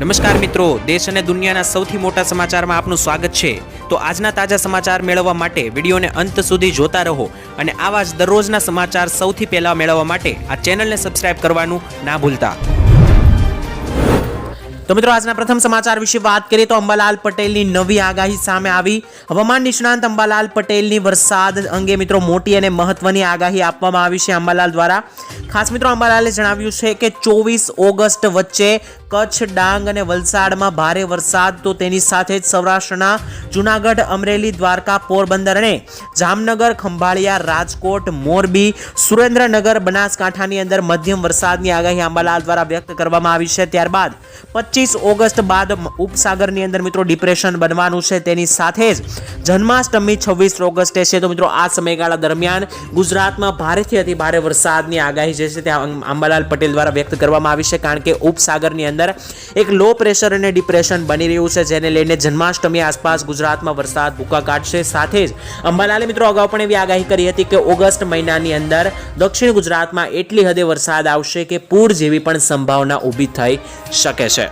નમસ્કાર મિત્રો, દેશ અને દુનિયાના સૌથી મોટા સમાચારમાં આપનું સ્વાગત છે. તો આજના તાજા સમાચાર મેળવવા માટે વિડીયોને અંત સુધી જોતા રહો અને આવા જ દરરોજના સમાચાર સૌથી પહેલા મેળવવા માટે આ ચેનલને સબસ્ક્રાઇબ કરવાનું ના ભૂલતા. તો મિત્રો, આજના પ્રથમ સમાચાર વિશે વાત કરીએ તો અંબાલાલ પટેલની નવી આગાહી સામે આવી. હવામાન નિષ્ણાંત અંબાલાલ પટેલની વરસાદ અંગે મિત્રો મોટી અને મહત્વની આગાહી આપવામાં આવી છે અંબાલાલ દ્વારા. ખાસ મિત્રો, અંબાલાલે જણાવ્યું છે કે ચોવીસ ઓગસ્ટ વચ્ચે કચ્છ, ડાંગ અને વલસાડમાં ભારે વરસાદ, તો તેની સાથે જ સૌરાષ્ટ્રના જુનાગઢ, અમરેલી, દ્વારકા, પોરબંદર અને જામનગર, ખંભાળિયા, રાજકોટ, મોરબી, સુરેન્દ્રનગર, બનાસકાંઠાની અંદર મધ્યમ વરસાદની આગાહી અંબાલાલ દ્વારા વ્યક્ત કરવામાં આવી છે. ત્યારબાદ પચીસ ઓગસ્ટ બાદ ઉપસાગરની અંદર મિત્રો ડિપ્રેશન બનવાનું છે. તેની સાથે જ જન્માષ્ટમી છવ્વીસ ઓગસ્ટે છે. તો મિત્રો આ સમયગાળા દરમિયાન ગુજરાતમાં ભારેથી અતિ ભારે વરસાદની આગાહી જે છે તે અંબાલાલ પટેલ દ્વારા વ્યક્ત કરવામાં આવી છે. કારણ કે ઉપસાગરની અંદર એક લો પ્રેશર અને ડિપ્રેશન બની રહ્યું છે, જેને લઈને જન્માષ્ટમી આસપાસ ગુજરાતમાં વરસાદ ભૂકા કાઢશે. સાથે જ અંબાલાલે મિત્રો અગાઉ પણ એવી આગાહી કરી હતી કે ઓગસ્ટ મહિનાની અંદર દક્ષિણ ગુજરાતમાં એટલી હદે વરસાદ આવશે કે પૂર જેવી પણ સંભાવના ઊભી થઈ શકે છે.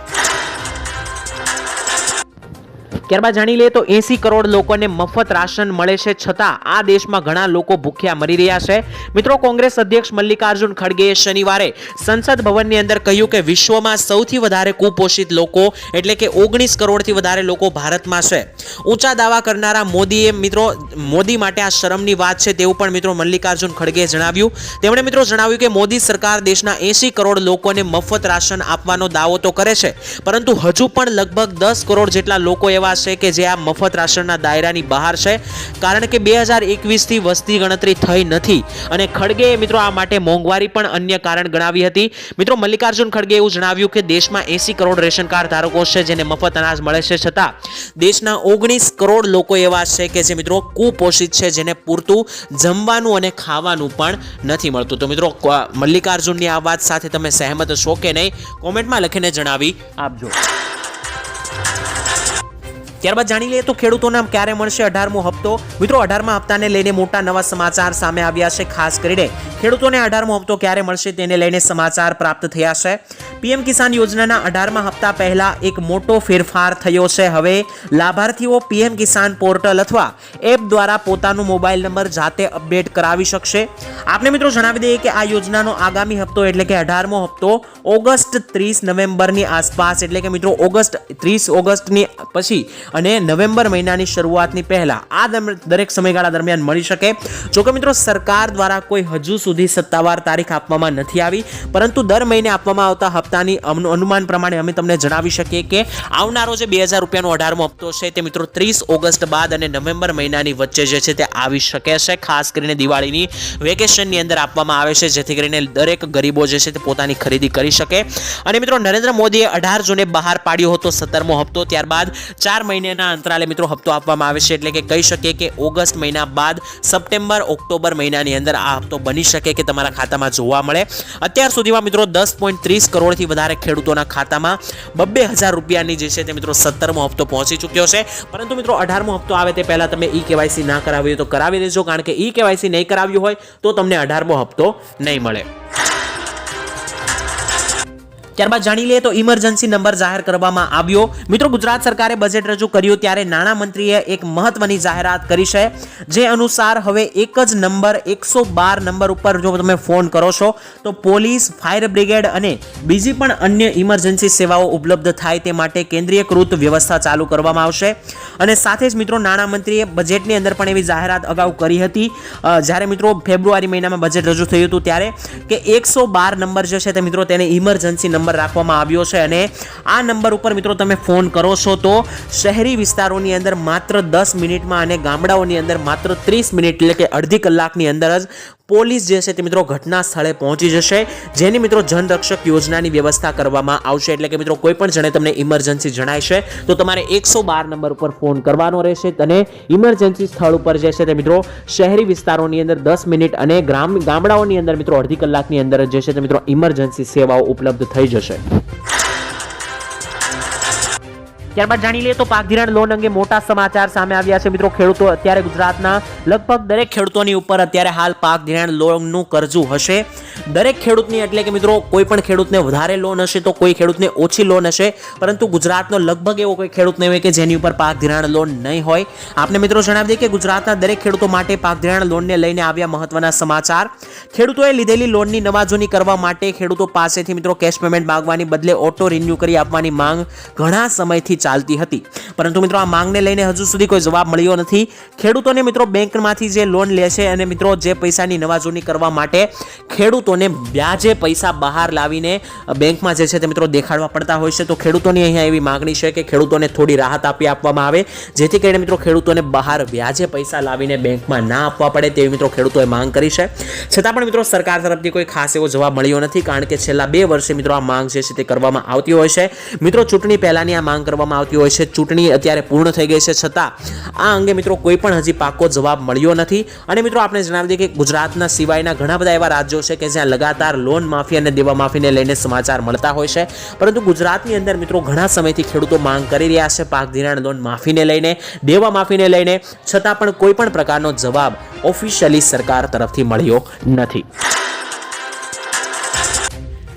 ત્યારબાદ જાણી લઈએ તો એસી કરોડ લોકોને મફત રાશન મળે છે છતાં આ દેશમાં ઘણા લોકો ભૂખ્યા મરી રહ્યા છે. મિત્રો, કોંગ્રેસ અધ્યક્ષ મલ્લિકાર્જુન ખડગેએ શનિવારે સંસદ ભવનની અંદર કહ્યું કે વિશ્વમાં સૌથી વધારે કુપોષિત લોકો એટલે કે ઓગણીસ કરોડથી વધારે લોકો ભારતમાં છે. ઊંચા દાવા કરનારા મોદીએ મિત્રો, મોદી માટે આ શરમની વાત છે તેવું પણ મિત્રો મલ્લિકાર્જુન ખડગેએ જણાવ્યું. તેમણે મિત્રો જણાવ્યું કે મોદી સરકાર દેશના એસી કરોડ લોકોને મફત રાશન આપવાનો દાવો તો કરે છે, પરંતુ હજુ પણ લગભગ દસ કરોડ જેટલા લોકો એવા છે કે જે આ મફત રાશનના દાયરાની બહાર છે. કારણ કે બે હજાર એકવીસથી વસ્તી ગણતરી થઈ નથી. અને ખડગેએ મિત્રો આ માટે મોંઘવારી પણ અન્ય કારણ ગણાવી હતી. મિત્રો મલ્લિકાર્જુન ખડગે એવું જણાવ્યું કે દેશમાં એસી કરોડ રેશન કાર્ડ ધારકો છે જેને મફત અનાજ મળે છે છતાં દેશના ઓગણીસ કરોડ લોકો એવા છે કે જે મિત્રો કુપોષિત છે જેને પૂરતું જમવાનું અને ખાવાનું પણ નથી મળતું. તો મિત્રો મલ્લિકાર્જુનની આ વાત સાથે તમે સહેમત છો કે નહીં? કોમેન્ટમાં લખીને જણાવી આપજો. ત્યારબાદ જાણી લઈએ તો ખેડૂતોના ક્યારે મળશે અઢારમો હપ્તો? મિત્રો, અઢારમા હપ્તાને લઈને મોટા નવા સમાચાર સામે આવ્યા છે, ખાસ કરીને ખેડૂતોને અઢારમો હપ્તો ક્યારે મળશે તેને લઈને સમાચાર પ્રાપ્ત થયા છે. પીએમ કિસાન યોજનાના અઢારમા હપ્તા પહેલા એક મોટો ફેરફાર થયો છે. હવે લાભાર્થીઓ પીએમ કિસાન પોર્ટલ અથવા એપ દ્વારા પોતાનો મોબાઈલ નંબર જાતે અપડેટ કરાવી શકશે. આપને મિત્રો જણાવી દઈએ કે આ યોજનાનો આગામી હપ્તો એટલે કે અઢારમો હપ્તો ઓગસ્ટ ત્રીસ નવેમ્બરની આસપાસ, એટલે કે મિત્રો ઓગસ્ટ ત્રીસ ઓગસ્ટની પછી અને નવેમ્બર મહિનાની શરૂઆતની પહેલા આ દરેક સમયગાળા દરમિયાન મળી શકે. જોકે મિત્રો સરકાર દ્વારા કોઈ હજુ સુધી સત્તાવાર તારીખ આપવામાં નથી આવી, પરંતુ દર મહિને આપવામાં આવતા હપ્તાની અમનું અનુમાન પ્રમાણે અમે તમને જણાવી શકીએ કે આવનારો જે બે હજાર રૂપિયાનો અઢારમો હપ્તો છે તે મિત્રો ત્રીસ ઓગસ્ટ બાદ અને નવેમ્બર મહિનાની વચ્ચે જે છે તે આવી શકે છે. ખાસ કરીને દિવાળીની વેકેશનની અંદર આપવામાં આવે છે, જેથી કરીને દરેક ગરીબો જે છે તે પોતાની ખરીદી કરી શકે. અને મિત્રો નરેન્દ્ર મોદીએ અઢાર જૂને બહાર પાડ્યો હતો સત્તરમો હપ્તો, ત્યારબાદ ચાર મહિનાના અંતરાલે મિત્રો હપ્તો આપવામાં આવે છે. એટલે કે કહી શકીએ કે ઓગસ્ટ મહિના બાદ સપ્ટેમ્બર, ઓક્ટોબર મહિનાની અંદર આ હપ્તો બની શકે કે તમારા ખાતામાં જોવા મળે. અત્યાર સુધીમાં મિત્રો દસ પોઈન્ટ ત્રીસ કરોડથી વધારે ખેડૂતોના ખાતામાં બબ્બે હજાર રૂપિયાની જે છે તે મિત્રો સત્તરમો હપ્તો પહોંચી ચૂક્યો છે. પરંતુ મિત્રો અઢારમો હપ્તો આવે તે પહેલાં તમે ઈ કેવાયસી ના કરાવી હોય તો કરાવી દેજો. કારણ કે ઈ કેવાયસી નહીં કરાવ્યું હોય તો તમને અઢારમો હપ્તો નહીં મળે. ત્યારબાદ જાણી લઈએ તો ઇમરજન્સી નંબર જાહેર કરવામાં આવ્યો. મિત્રો, ગુજરાત સરકારે બજેટ રજૂ કર્યું ત્યારે નાણામંત્રીએ એક મહત્વની જાહેરાત કરી છે, જે અનુસાર હવે એક જ નંબર એકસો બાર નંબર ઉપર જો તમે ફોન કરો છો, તો પોલીસ ફાયર બ્રિગેડ અને બીજી પણ અન્ય ઇમરજન્સી સેવાઓ ઉપલબ્ધ થાય તે માટે કેન્દ્રીયકૃત વ્યવસ્થા ચાલુ કરવામાં આવશે. અને સાથે જ મિત્રો, નાણામંત્રીએ બજેટની અંદર પણ એવી જાહેરાત અગાઉ કરી હતી. જ્યારે મિત્રો ફેબ્રુઆરી મહિનામાં બજેટ રજૂ થયું હતું ત્યારે કે એકસો બાર નંબર જે છે તે મિત્રો તેને ઇમરજન્સી નંબર રાખવામાં આવ્યો છે અને આ નંબર ઉપર મિત્રો તમે ફોન કરો છો તો શહેરી વિસ્તારોની અંદર માત્ર દસ મિનિટમાં અને ગામડાઓની અંદર માત્ર ત્રીસ મિનિટ એટલે કે અડધી કલાકની અંદર જ પોલીસ જે છે તે મિત્રો ઘટના સ્થળે પહોંચી જશે. જેની મિત્રો જનરક્ષક યોજનાની વ્યવસ્થા કરવામાં આવશે. એટલે કે મિત્રો કોઈ પણ જણે તમને ઇમરજન્સી જણાય છે તો તમારે એકસો બાર નંબર ઉપર ફોન કરવાનો રહેશે. અને ઇમરજન્સી સ્થળ ઉપર જે છે તે મિત્રો શહેરી વિસ્તારોની અંદર દસ મિનિટ અને ગ્રામ, ગામડાઓની અંદર મિત્રો અડધી કલાકની અંદર જે છે તે મિત્રો ઇમરજન્સી સેવાઓ ઉપલબ્ધ થઈ જશે. ત્યારબાદ જાણી લઈએ તો પાક ધિરાણ લોન અંગે મોટા સમાચાર સામે આવ્યા છે. મિત્રો, ખેડૂતો અત્યારે ગુજરાતના લગભગ દરેક ખેડૂતોની ઉપર અત્યારે હાલ પાક ધિરાણ લોનનું કરજું હશે. દરેક ખેડૂતની એટલે કે મિત્રો કોઈ પણ ખેડૂતને વધારે લોન હશે તો કોઈ ખેડૂતને ઓછી લોન હશે. પરંતુ ગુજરાતનો લગભગ એવો કોઈ ખેડૂત નહીં હોય કે જેની ઉપર પાક ધિરાણ લોન નહીં હોય. આપને મિત્રો જણાવી દઈએ કે ગુજરાતના દરેક ખેડૂતો માટે પાક ધિરાણ લોનને લઈને આવ્યા મહત્વના સમાચાર. ખેડૂતોએ લીધેલી લોનની નવાજૂની કરવા માટે ખેડૂતો પાસેથી મિત્રો કેશ પેમેન્ટ માંગવાની બદલે ઓટો રિન્યુ કરી આપવાની માંગ ઘણા સમયથી ચાલતી હતી. પરંતુ મિત્રો આ માંગને લઈને હજુ સુધી કોઈ જવાબ મળ્યો નથી. ખેડૂતોને મિત્રો બેંકમાંથી જે લોન લે છે અને મિત્રો જે પૈસાની નવાજૂની કરવા માટે ખેડૂતોને વ્યાજે પૈસા બહાર લાવીને બેંકમાં જે છે તે મિત્રો દેખાડવા પડતા હોય છે. તો ખેડૂતોની અહીંયા એવી માંગણી છે કે ખેડૂતોને થોડી રાહત આપી આપવામાં આવે, જેથી કરીને મિત્રો ખેડૂતોને બહાર વ્યાજે પૈસા લાવીને બેંકમાં ના આપવા પડે તેવી મિત્રો ખેડૂતોએ માંગ કરી છે. છતાં પણ મિત્રો સરકાર તરફથી કોઈ ખાસ એવો જવાબ મળ્યો નથી, કારણ કે છેલ્લા બે વર્ષે મિત્રો આ માંગ જે છે તે કરવામાં આવતી હોય છે. મિત્રો ચૂંટણી પહેલાંની આ માંગ કરવામાં આવતી હોય છે. ચૂંટણી અત્યારે પૂર્ણ થઈ ગઈ છે. છતાં આ અંગે મિત્રો કોઈ પણ હજી પાકો જવાબ મળ્યો નથી. અને મિત્રો આપણે જણાવી દઈએ કે ગુજરાતના સિવાયના ઘણા બધા એવા રાજ્યો છે કે જ્યાં લગાતાર લોન માફી અને દેવા માફીને લઈને સમાચાર મળતા હોય છે. પરંતુ ગુજરાતની અંદર મિત્રો ઘણા સમયથી ખેડૂતો માંગ કરી રહ્યા છે પાક ધિરાણ લોન માફીને લઈને, દેવા માફીને લઈને. છતાં પણ કોઈ પણ પ્રકારનો જવાબ ઓફિશિયલી સરકાર તરફથી મળ્યો નથી.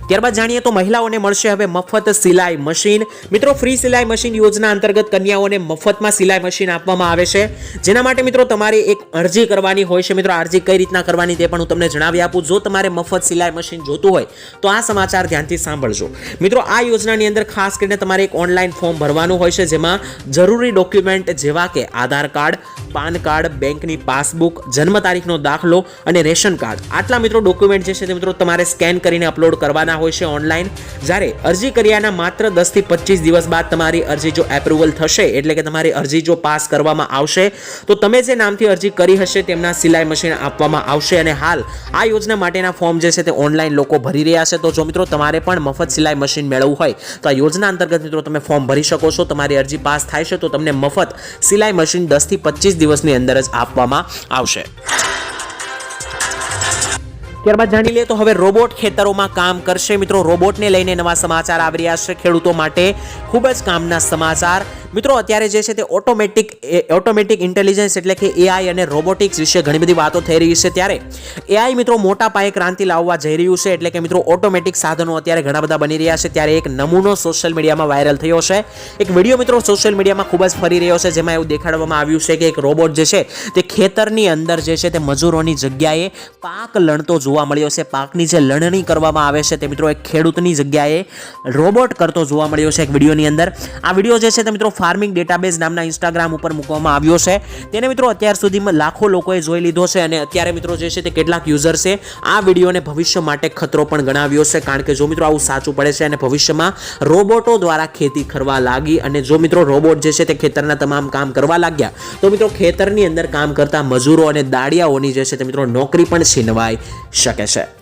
ત્યારબાદ જાણીએ તો મહિલાઓને મળશે હવે મફત સિલાઈ મશીન. મિત્રો, ફ્રી સિલાઈ મશીન યોજના અંતર્ગત કન્યાઓને મફતમાં સિલાઈ મશીન આપવામાં આવે છે. જેના માટે મિત્રો, તમારે એક અરજી કરવાની હોય છે. મિત્રો અરજી કઈ રીતના કરવાની તે પણ હું તમને જણાવી આપું. જો તમારે મફત સિલાઈ મશીન જોતું હોય, તો આ સમાચાર ધ્યાનથી સાંભળજો. મિત્રો, આ યોજનાની અંદર ખાસ કરીને તમારે એક ઓનલાઈન ફોર્મ ભરવાનું હોય છે, જેમાં જરૂરી ડોક્યુમેન્ટ જેવા કે આધાર કાર્ડ, પાન કાર્ડ, બેંકની પાસબુક, જન્મ તારીખનો દાખલો અને રેશન કાર્ડ. આટલા મિત્રો ડોક્યુમેન્ટ જે છે તે મિત્રો તમારે સ્કેન કરીને અપલોડ કરવાના હોય છે ઓનલાઈન જ્યારે અરજી કર્યાના માત્ર દસથી પચીસ દિવસ બાદ તમારી અરજી જો એપ્રુવલ થશે, એટલે કે તમારી અરજી જો પાસ કરવામાં આવશે, તો તમે જે નામથી અરજી કરી હશે તેમના સિલાઈ મશીન આપવામાં આવશે. અને હાલ આ યોજના માટેના ફોર્મ જે છે તે ઓનલાઈન લોકો ભરી રહ્યા છે. તો જો મિત્રો તમારે પણ મફત સિલાઈ મશીન મેળવવું હોય, તો આ યોજના અંતર્ગત મિત્રો તમે ફોર્મ ભરી શકો છો. તમારી અરજી પાસ થાય છે, તો તમને મફત સિલાઈ મશીન દસથી પચીસ દિવસની અંદર જ આપવામાં આવશે. ત્યારબાદ જાણી લઈએ તો હવે રોબોટ ખેતરોમાં કામ કરશે. મિત્રો, રોબોટને લઈને નવા સમાચાર આવી રહ્યા છે ખેડૂતો માટે. ખૂબ જ કામના સમાચાર. મિત્રો, અત્યારે જે છે તે ઓટોમેટિક ઓટોમેટિક ઇન્ટેલિજન્સ એટલે કે એઆઈ અને રોબોટિક્સ વિશે ઘણી બધી વાતો થઈ રહી છે ત્યારે. એઆઈ મિત્રો, મોટા પાયે ક્રાંતિ લાવવા જઈ રહ્યું છે એટલે કે, મિત્રો, ઓટોમેટિક સાધનો અત્યારે ઘણા બધા બની રહ્યા છે ત્યારે એક નમૂનો સોશિયલ મીડિયામાં વાયરલ થયો છે. એક વીડિયો, મિત્રો, સોશિયલ મીડિયામાં ખૂબ જ ફરી રહ્યો છે જેમાં એવું દેખાડવામાં આવ્યું છે કે એક રોબોટ જે છે તે ખેતરની અંદર જે છે તે મજૂરોની જગ્યાએ પાક લણતો જોવા મળ્યો છે. પાકની જે લણણી કરવામાં આવે છે તે મિત્રો એક ખેડૂતની જગ્યાએ રોબોટ કરતો જોવા મળ્યો છે એક વિડીયોની અંદર. આ વીડિયો જે છે તે મિત્રો ફાર્મિંગ ડેટાબેઝ નામના ઇન્સ્ટાગ્રામ ઉપર મૂકવામાં આવ્યો છે. તેને મિત્રો અત્યાર સુધીમાં લાખો લોકોએ જોઈ લીધો છે અને અત્યારે મિત્રો જે છે તે કેટલાક યુઝર્સે આ વિડીયોને ભવિષ્ય માટે ખતરો પણ ગણાવ્યો છે. કારણ કે જો મિત્રો આવું સાચું પડે છે અને ભવિષ્યમાં રોબોટો દ્વારા ખેતી કરવા લાગી અને જો મિત્રો રોબોટ જે છે તે ખેતરના તમામ કામ કરવા લાગ્યા, તો મિત્રો ખેતરની અંદર કામ કરતા મજૂરો અને દાડિયાઓની જે છે તે મિત્રો નોકરી પણ છીનવાઈ શકે છે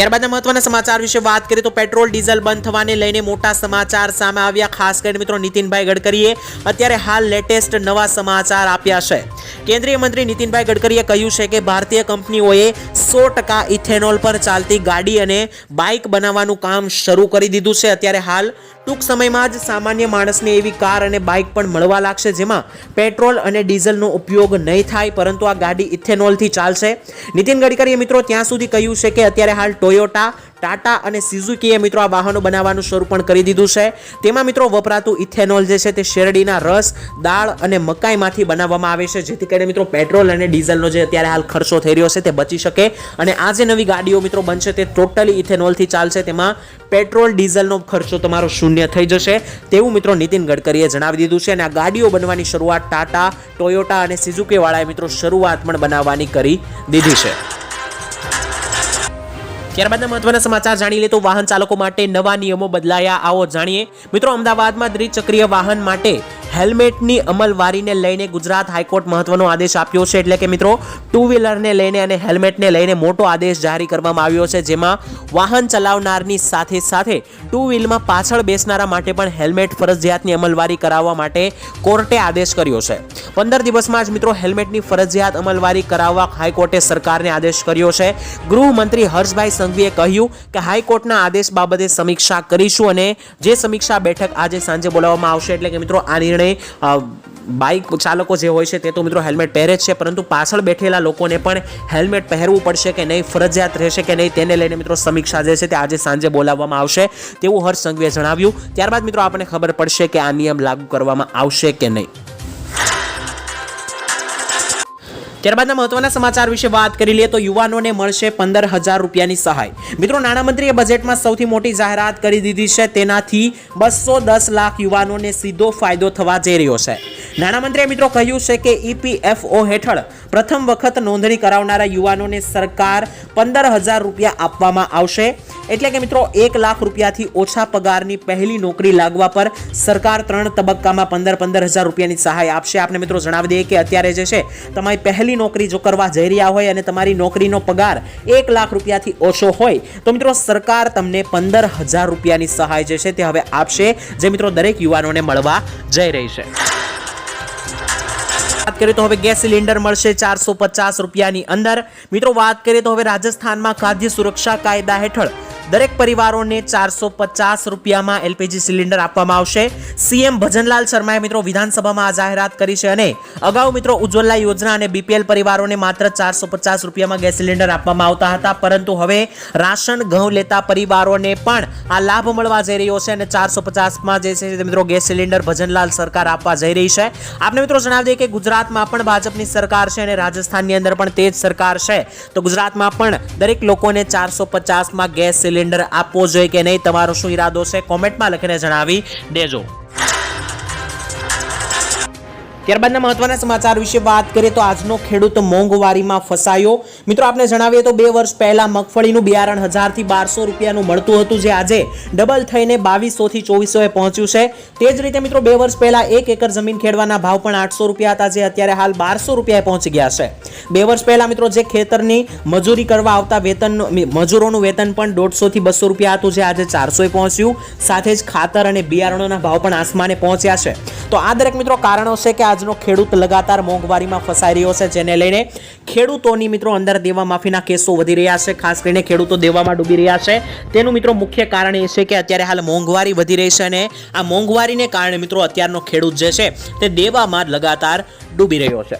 ત્યારબાદના મહત્વના સમાચાર વિશે વાત કરીએ તો પેટ્રોલ, ડીઝલ બંધ થવાને લઈને મોટા સમાચાર સામે આવ્યા. ખાસ કરીને મિત્રો નીતિનભાઈ ગડકરીએ અત્યારે હાલ લેટેસ્ટ નવા સમાચાર આપ્યા છે. કેન્દ્રીય મંત્રી નીતિનભાઈ ગડકરીએ કહ્યું છે કે ભારતીય કંપનીઓએ સો ટકા ઇથેનોલ પર ચાલતી ગાડી અને બાઇક બનાવવાનું કામ શરૂ કરી દીધું છે. અત્યારે હાલ ટૂંક સમયમાં જ સામાન્ય માણસને એવી કાર અને બાઇક પણ મળવા લાગશે, જેમાં પેટ્રોલ અને ડીઝલનો ઉપયોગ નહીં થાય, પરંતુ આ ગાડી ઇથેનોલથી ચાલશે. નીતિન ગડકરીએ મિત્રો ત્યાં સુધી કહ્યું છે કે અત્યારે હાલ ટોયોટા, ટાટા અને સિઝુકીએ મિત્રો આ વાહનો બનાવવાનું શરૂ પણ કરી દીધું છે. તેમાં મિત્રો વપરાતું ઇથેનોલ જે છે તે શેરડીના રસ, દાળ અને મકાઈમાંથી બનાવવામાં આવે છે, જેથી કરીને મિત્રો પેટ્રોલ અને ડીઝલનો જે અત્યારે હાલ ખર્ચો થઈ રહ્યો છે તે બચી શકે. અને આ જે નવી ગાડીઓ મિત્રો બનશે તે ટોટલી ઇથેનોલથી ચાલશે, તેમાં પેટ્રોલ, ડીઝલનો ખર્ચો તમારો શૂન્ય થઈ જશે. તેવું મિત્રો નીતિન ગડકરીએ જણાવી દીધું છે અને આ ગાડીઓ બનવાની શરૂઆત ટાટા, ટોયોટા અને સિઝુકીવાળાએ મિત્રો શરૂઆત પણ બનાવવાની કરી દીધી છે. ત્યારબાદના મહત્વના સમાચાર જાણી લે તો વાહન ચાલકો માટે નવા નિયમો બદલાયા. આવો જાણીએ. મિત્રો, અમદાવાદમાં દ્વિચક્રીય વાહન માટે હેલ્મેટની અમલવારીને લઈને ગુજરાત હાઈકોર્ટ મહત્વનો આદેશ આપ્યો છે. એટલે કે મિત્રો ટુ વ્હીલરને લઈને અને હેલ્મેટને લઈને મોટો આદેશ જારી કરવામાં આવ્યો છે, જેમાં વાહન ચલાવનારની સાથે સાથે ટુ વ્હીલમાં પાછળ બેસનારા માટે પણ હેલ્મેટ ફરજિયાતની અમલવારી કરાવવા માટે કોર્ટે આદેશ કર્યો છે. પંદર દિવસમાં જ મિત્રો, હેલ્મેટની ફરજિયાત અમલવારી કરાવવા હાઈકોર્ટે સરકારને આદેશ કર્યો છે. ગૃહમંત્રી હર્ષભાઈ સંઘવીએ કહ્યું કે હાઈકોર્ટના આદેશ બાબતે સમીક્ષા કરીશું અને જે સમીક્ષા બેઠક આજે સાંજે બોલાવવામાં આવશે. એટલે કે મિત્રો, આ નિર્ણય અ, બાઇક ચાલકો જે હોય છે તે તો મિત્રો હેલ્મેટ પહેરે જ છે પરંતુ પાછળ બેઠેલા લોકોને પણ હેલ્મેટ પહેરવું પડશે કે નહીં ફરજિયાત રહેશે કે નહીં તેને લઈને મિત્રો સમીક્ષા જે છે તે આજે સાંજે બોલાવવામાં આવશે. તેવું હર્ષ સંઘવીએ જણાવ્યું. ત્યારબાદ મિત્રો આપણને ખબર પડશે કે આ નિયમ લાગુ કરવામાં આવશે કે નહીં. ત્યારબાદના મહત્વના સમાચાર વિશે વાત કરી લઈએ તો યુવાનોને મળશે પંદર હજાર રૂપિયાની સહાય. મિત્રો, નાણામંત્રીએ બજેટમાં સૌથી મોટી જાહેરાત કરી દીધી છે. તેનાથી બસો દસ લાખ યુવાનોને સીધો ફાયદો થવા જઈ રહ્યો છે. નાણામંત્રીએ મિત્રો કહ્યું છે કે ઈપીએફઓ હેઠળ પ્રથમ વખત નોંધણી કરાવનારા યુવાનોને સરકાર પંદર હજાર રૂપિયા આપવામાં આવશે. એટલે કે મિત્રો, એક લાખ રૂપિયાથી ઓછા પગારની પહેલી નોકરી લાગવા પર સરકાર ત્રણ તબક્કામાં પંદર પંદર હજાર રૂપિયાની સહાય આપશે. આપણે મિત્રો જણાવી દઈએ કે અત્યારે જે છે, તમારી પહેલી નોકરી જો કરવા જઈ રહ્યા હોય અને તમારી નોકરીનો પગાર એક લાખ રૂપિયાથી ઓછો હોય, તો મિત્રો સરકાર તમને પંદર હજાર રૂપિયાની સહાય જે છે તે હવે આપશે, જે મિત્રો દરેક યુવાનોને મળવા જઈ રહી છે. વાત કરીએ તો હવે ગેસ સિલિન્ડર મળશે ચારસો પચાસ રૂપિયાની અંદર. મિત્રો, વાત કરીએ તો હવે રાજસ્થાનમાં ખાદ્ય સુરક્ષા કાયદા હેઠળ દરેક પરિવારોને ચારસો પચાસ રૂપિયામાં એલપીજી સિલિન્ડર આપવામાં આવશે. સીએમ ભજનલાલ શર્માએ મિત્રો વિધાનસભામાં આ જાહેરાત કરી છે અને અગાઉ મિત્રો ઉજ્જવલા યોજના અને બીપીએલ પરિવારોને માત્ર ચારસો પચાસ રૂપિયામાં ગેસ સિલિન્ડર આપવામાં આવતા હતા. પરંતુ હવે રાશન, ઘઉં લેતા પરિવારોને પણ આ લાભ મળવા જઈ રહ્યો છે અને ચારસો પચાસમાં જે છે મિત્રો ગેસ સિલિન્ડર ભજનલાલ સરકાર આપવા જઈ રહી છે. આપને મિત્રો જણાવી દઈએ કે ગુજરાતમાં પણ ભાજપની સરકાર છે અને રાજસ્થાનની અંદર પણ તે જ સરકાર છે. તો ગુજરાતમાં પણ દરેક લોકોને ચારસો પચાસમાં ગેસ સિલિન્ડર આપવો જોઈએ કે નહીં તમારો શું ઈરાદો છે? કોમેન્ટમાં લખીને જણાવી દેજો. ત્યારબાદના મહત્વના સમાચાર વિશે વાત કરીએ તો આજનો ખેડૂત મોંઘવારીમાં ફસાયો. મિત્રો આપણે જણાવીએ તો બે વર્ષ પહેલા મગફળીનું બિયારણ હજારથી બારસો રૂપિયાનું મળતું હતું, જે આજે ડબલ થઈને બાવીસોથી ચોવીસોએ પહોંચ્યું છે. તે જ રીતે મિત્રો, બે વર્ષ પહેલા એક એકર જમીન ખેડવાના ભાવ પણ આઠસો રૂપિયા હતા, જે અત્યારે હાલ બારસો રૂપિયાએ પહોંચી ગયા છે. બે વર્ષ પહેલા મિત્રો, જે ખેતરની મજૂરી કરવા આવતા વેતન, મજૂરોનું વેતન પણ દોઢસોથી બસો રૂપિયા હતું, જે આજે ચારસોએ પહોંચ્યું. સાથે જ ખાતર અને બિયારણોના ભાવ પણ આસમાને પહોંચ્યા છે. તો આ દરેક મિત્રો કારણો છે કે આજનો ખેડૂત લગાતાર મોંઘવારીમાં ફસાઈ રહ્યો છે, જેને લઈને ખેડૂતોની મિત્રો અંદર દેવા માફીના કેસો વધી રહ્યા છે, ખાસ કરીને ખેડૂતો દેવામાં ડૂબી રહ્યા છે. તેનું મિત્રો મુખ્ય કારણ એ છે કે અત્યારે હાલ મોંઘવારી વધી રહી છે અને આ મોંઘવારીને કારણે મિત્રો અત્યારનો ખેડૂત જે છે તે દેવામાં લગાતાર ડૂબી રહ્યો છે.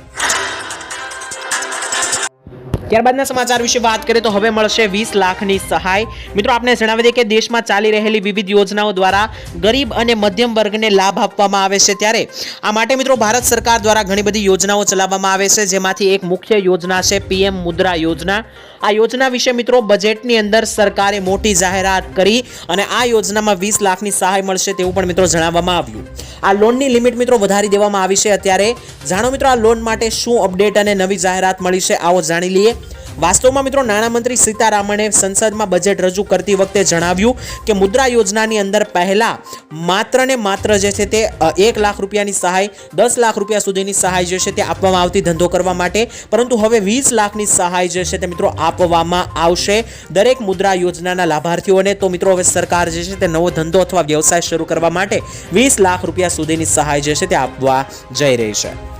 ત્યારબાદના સમાચાર વિશે વાત કરીએ તો હવે મળશે વીસ લાખની સહાય. મિત્રો આપણે જણાવી દઈએ કે દેશમાં ચાલી રહેલી વિવિધ યોજનાઓ દ્વારા ગરીબ અને મધ્યમ વર્ગને લાભ આપવામાં આવે છે ત્યારે. આ માટે મિત્રો, ભારત સરકાર દ્વારા ઘણી બધી યોજનાઓ ચલાવવામાં આવે છે, જેમાંથી એક મુખ્ય યોજના છે પીએમ મુદ્રા યોજના. આ યોજના વિશે મિત્રો, બજેટની અંદર સરકારે મોટી જાહેરાત કરી અને આ યોજનામાં વીસ લાખની સહાય મળશે તેવું પણ મિત્રો જણાવવામાં આવ્યું. આ લોનની લિમિટ મિત્રો વધારી દેવામાં આવી છે અત્યારે. જાણો મિત્રો, આ લોન માટે શું અપડેટ અને નવી જાહેરાત મળી છે, આવો જાણી લઈએ. વાસ્તવમાં મિત્રો નાણામંત્રી સીતારામણે સંસદમાં બજેટ રજૂ કરતી વખતે જણાવ્યું કે મુદ્રા યોજનાની અંદર પહેલાં માત્ર ને માત્ર જે છે તે એક લાખ રૂપિયાની સહાય, દસ લાખ રૂપિયા સુધીની સહાય જે છે તે આપવામાં આવતી ધંધો કરવા માટે. પરંતુ હવે વીસ લાખની સહાય જે છે તે મિત્રો આપવામાં આવશે દરેક મુદ્રા યોજનાના લાભાર્થીઓને. તો મિત્રો હવે સરકાર જે છે તે નવો ધંધો અથવા વ્યવસાય શરૂ કરવા માટે વીસ લાખ રૂપિયા સુધીની સહાય જે છે તે આપવા જઈ રહી છે.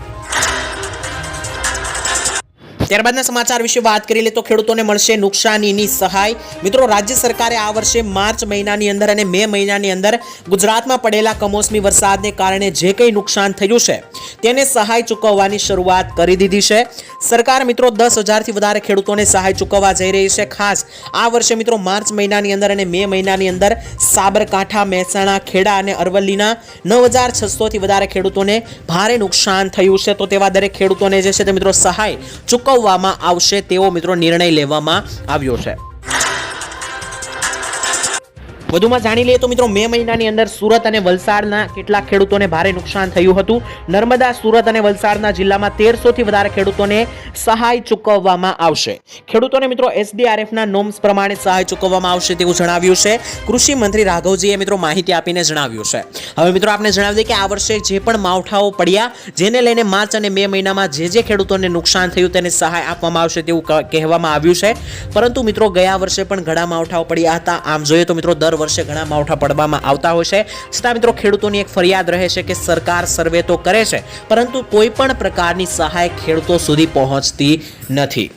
ત્યારબાદના સમાચાર વિશે વાત કરી લે તો ખેડૂતોને મળશે નુકસાનીની સહાય. મિત્રો, રાજ્ય સરકારે આ વર્ષે માર્ચ મહિનાની અંદર અને મે મહિનાની અંદર ગુજરાતમાં પડેલા કમોસમી વરસાદને કારણે જે કંઈ નુકસાન થયું છે, તેને સહાય ચૂકવવાની શરૂઆત કરી દીધી છે. સરકાર મિત્રો, દસ હજારથી વધારે ખેડૂતોને સહાય ચૂકવવા જઈ રહી છે. ખાસ આ વર્ષે મિત્રો, માર્ચ મહિનાની અંદર અને મે મહિનાની અંદર સાબરકાંઠા, મહેસાણા, ખેડા અને અરવલ્લીના નવ હજાર છસોથી વધારે ખેડૂતોને ભારે નુકસાન થયું છે. તો તેવા દરેક ખેડૂતોને જે છે તે મિત્રો, સહાય ચૂકવવામાં આવશે તેવો મિત્રો નિર્ણય લેવામાં આવ્યો છે. વધુમાં જાણી લઈએ તો મિત્રો મે મહિનાની અંદર સુરત અને વલસાડના કેટલાક ખેડૂતોને ભારે નુકસાન થયું હતું. નર્મદા, સુરત અને વલસાડના જિલ્લામાં તેરસોથી વધારે ખેડૂતોને સહાય ચૂકવવામાં આવશે. ખેડૂતોને મિત્રો એસડીઆરએફના નોમ્સ પ્રમાણે સહાય ચૂકવવામાં આવશે તેવું જણાવ્યું છે. કૃષિ મંત્રી રાઘવજીએ મિત્રો માહિતી આપીને જણાવ્યું છે. હવે મિત્રો આપણે જણાવી દઈએ કે આ વર્ષે જે પણ માવઠાઓ પડ્યા, જેને લઈને માર્ચ અને મે મહિનામાં જે જે ખેડૂતોને નુકસાન થયું તેને સહાય આપવામાં આવશે તેવું કહેવામાં આવ્યું છે. પરંતુ મિત્રો ગયા વર્ષે પણ ઘણા માવઠાઓ પડ્યા હતા. આમ જોઈએ તો મિત્રો દર વર્ષે ઘણા માવઠા પડવામાં આવતા હોય છે. છતાં મિત્રો, ખેડૂતોની એક ફરિયાદ રહે છે કે સરકાર સર્વે તો કરે છે, પરંતુ કોઈ પણ પ્રકારની સહાય ખેડૂતો સુધી પહોંચતી નથી.